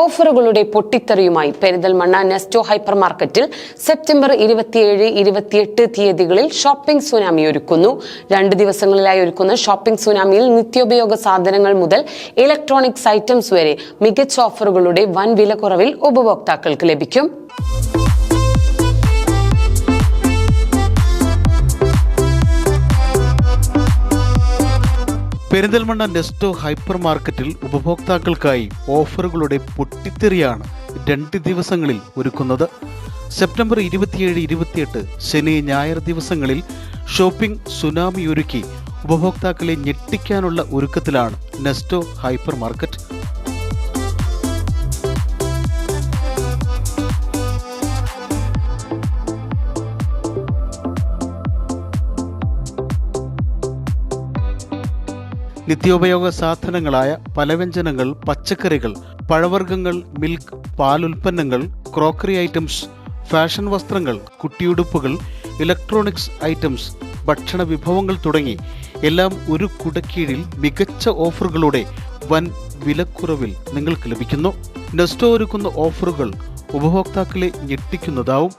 ഓഫറുകളുടെ പൊട്ടിത്തെറിയുമായി പെരിന്തൽമണ്ണ നെസ്റ്റോ ഹൈപ്പർ മാർക്കറ്റിൽ സെപ്റ്റംബർ ഇരുപത്തിയേഴ് ഇരുപത്തിയെട്ട് തീയതികളിൽ ഷോപ്പിംഗ് സുനാമി ഒരുക്കുന്നു. രണ്ട് ദിവസങ്ങളിലായി ഒരുക്കുന്ന ഷോപ്പിംഗ് സുനാമിയിൽ നിത്യോപയോഗ സാധനങ്ങൾ മുതൽ ഇലക്ട്രോണിക്സ് ഐറ്റംസ് വരെ മികച്ച ഓഫറുകളുടെ വൻ വില കുറവിൽ ഉപഭോക്താക്കൾക്ക് ലഭിക്കും. പെരിന്തൽമണ്ണ നെസ്റ്റോ ഹൈപ്പർ മാർക്കറ്റിൽ ഉപഭോക്താക്കൾക്കായി ഓഫറുകളുടെ പൊട്ടിത്തെറിയാണ് രണ്ട് ദിവസങ്ങളിൽ ഒരുക്കുന്നത്. സെപ്റ്റംബർ ഇരുപത്തിയേഴ് ഇരുപത്തിയെട്ട് ശനി ഞായർ ദിവസങ്ങളിൽ ഷോപ്പിംഗ് സുനാമി ഒരുക്കി ഉപഭോക്താക്കളെ ഞെട്ടിക്കാനുള്ള ഒരുക്കത്തിലാണ് നെസ്റ്റോ ഹൈപ്പർ മാർക്കറ്റ് നിത്യോപയോഗ സാധനങ്ങളായ പലവ്യഞ്ജനങ്ങൾ പച്ചക്കറികൾ പഴവർഗങ്ങൾ മിൽക്ക് പാലുൽപ്പന്നങ്ങൾ ക്രോക്കറി ഐറ്റംസ് ഫാഷൻ വസ്ത്രങ്ങൾ കുട്ടിയുടുപ്പുകൾ ഇലക്ട്രോണിക്സ് ഐറ്റംസ് ഭക്ഷണ വിഭവങ്ങൾ തുടങ്ങി എല്ലാം ഒരു കുടക്കീഴിൽ മികച്ച ഓഫറുകളുടെ വൻ വിലക്കുറവിൽ നിങ്ങൾക്ക് ലഭിക്കുന്നു. നെസ്റ്റോ ഒരുക്കുന്ന ഓഫറുകൾ ഉപഭോക്താക്കളെ ഞെട്ടിക്കുന്നതാവും.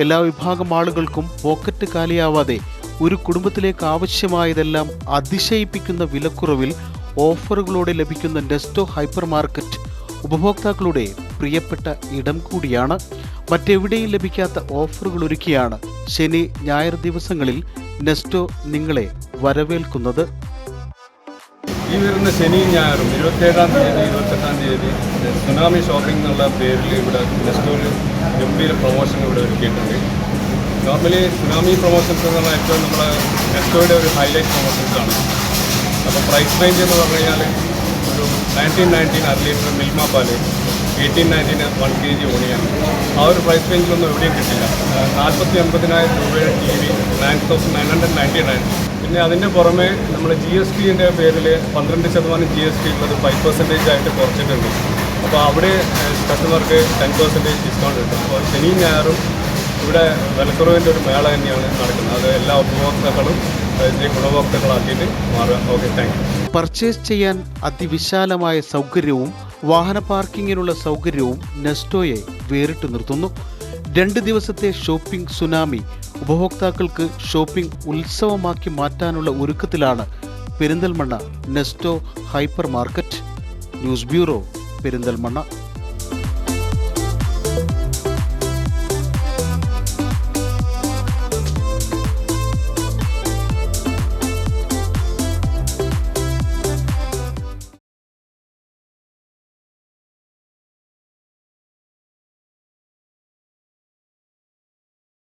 എല്ലാ വിഭാഗം ആളുകൾക്കും പോക്കറ്റ് കാലിയാവാതെ ഒരു കുടുംബത്തിലേക്ക് ആവശ്യമായതെല്ലാം അതിശയിപ്പിക്കുന്ന വിലക്കുറവിൽ ഓഫറുകളോടെ ലഭിക്കുന്ന ഡെസ്റ്റോ ഹൈപ്പർ മാർക്കറ്റ് ഉപഭോക്താക്കളുടെ പ്രിയപ്പെട്ട ഇടം കൂടിയാണ്. മറ്റെവിടെയും ലഭിക്കാത്ത ഓഫറുകൾ ഒരുക്കിയാണ് ശനി ഞായർ ദിവസങ്ങളിൽ നെസ്റ്റോ നിങ്ങളെ വരവേൽക്കുന്നത്. ഈ വരുന്ന ശനിയും ഞായറും ഇരുപത്തേഴാം തീയതി ഇരുപത്തെട്ടാം തീയതി സുനാമി ഷോപ്പിംഗ് എന്നുള്ള പേരിൽ ഇവിടെ നെസ്റ്റോയിൽ ഗംഭീര പ്രൊമോഷൻ ഇവിടെ ഒരുക്കിയിട്ടുണ്ട്. നോർമലി സുനാമി പ്രൊമോഷൻസ് എന്ന് പറഞ്ഞാൽ ഏറ്റവും നമ്മൾ നെസ്റ്റോയുടെ ഒരു ഹൈലൈറ്റ് പ്രൊമോഷൻസ് ആണ്. അപ്പോൾ പ്രൈസ് റേഞ്ച് എന്ന് പറഞ്ഞു കഴിഞ്ഞാൽ ഒരു നയന്റീൻ നയന്റീൻ അര ലിറ്റർ മിൽമ പാൽ എയ്റ്റീൻ നയന്റീന് വൺ കെ ജി ഓണിയൻ ആ ഒരു പ്രൈസ് റേഞ്ചിലൊന്നും എവിടെയും കിട്ടില്ല. നാൽപ്പത്തി ഒൻപതിനായിരം രൂപയുടെ T V nine thousand nine hundred ninety nine പിന്നെ അതിന്റെ പുറമെ നമ്മൾ ജി എസ് ടിന്റെ പേരിൽ പന്ത്രണ്ട് ശതമാനം ജി എസ് ടി ഉള്ളത് ഫൈവ് പെർസെന്റേജ് ആയിട്ട് കുറച്ചിട്ടുണ്ട്. അപ്പോൾ അവിടെ കസ്റ്റമർക്ക് ടെൻ പെർസെന്റേജ് ഡിസ്കൗണ്ട് കിട്ടും അപ്പോൾ ശനിയും ഞായറും ഇവിടെ വിലക്കുറവിന്റെ ഒരു മേള തന്നെയാണ് നടക്കുന്നത്. അത് എല്ലാ ഉപഭോക്താക്കളും ഗുണഭോക്താക്കളാക്കിയിട്ട് മാറുക. ഓക്കെ താങ്ക് പർച്ചേസ് ചെയ്യാൻ അതിവിശാലമായ സൗകര്യവും വാഹന പാർക്കിങ്ങിനുള്ള സൗകര്യവും നെസ്റ്റോയെ വേറിട്ട് നിർത്തുന്നു. രണ്ട് ദിവസത്തെ ഷോപ്പിംഗ് സുനാമി ഉപഭോക്താക്കൾക്ക് ഷോപ്പിംഗ് ഉത്സവമാക്കി മാറ്റാനുള്ള ഒരുക്കത്തിലാണ് Perinthalmanna Nesto hyper market news bureau Perinthalmanna.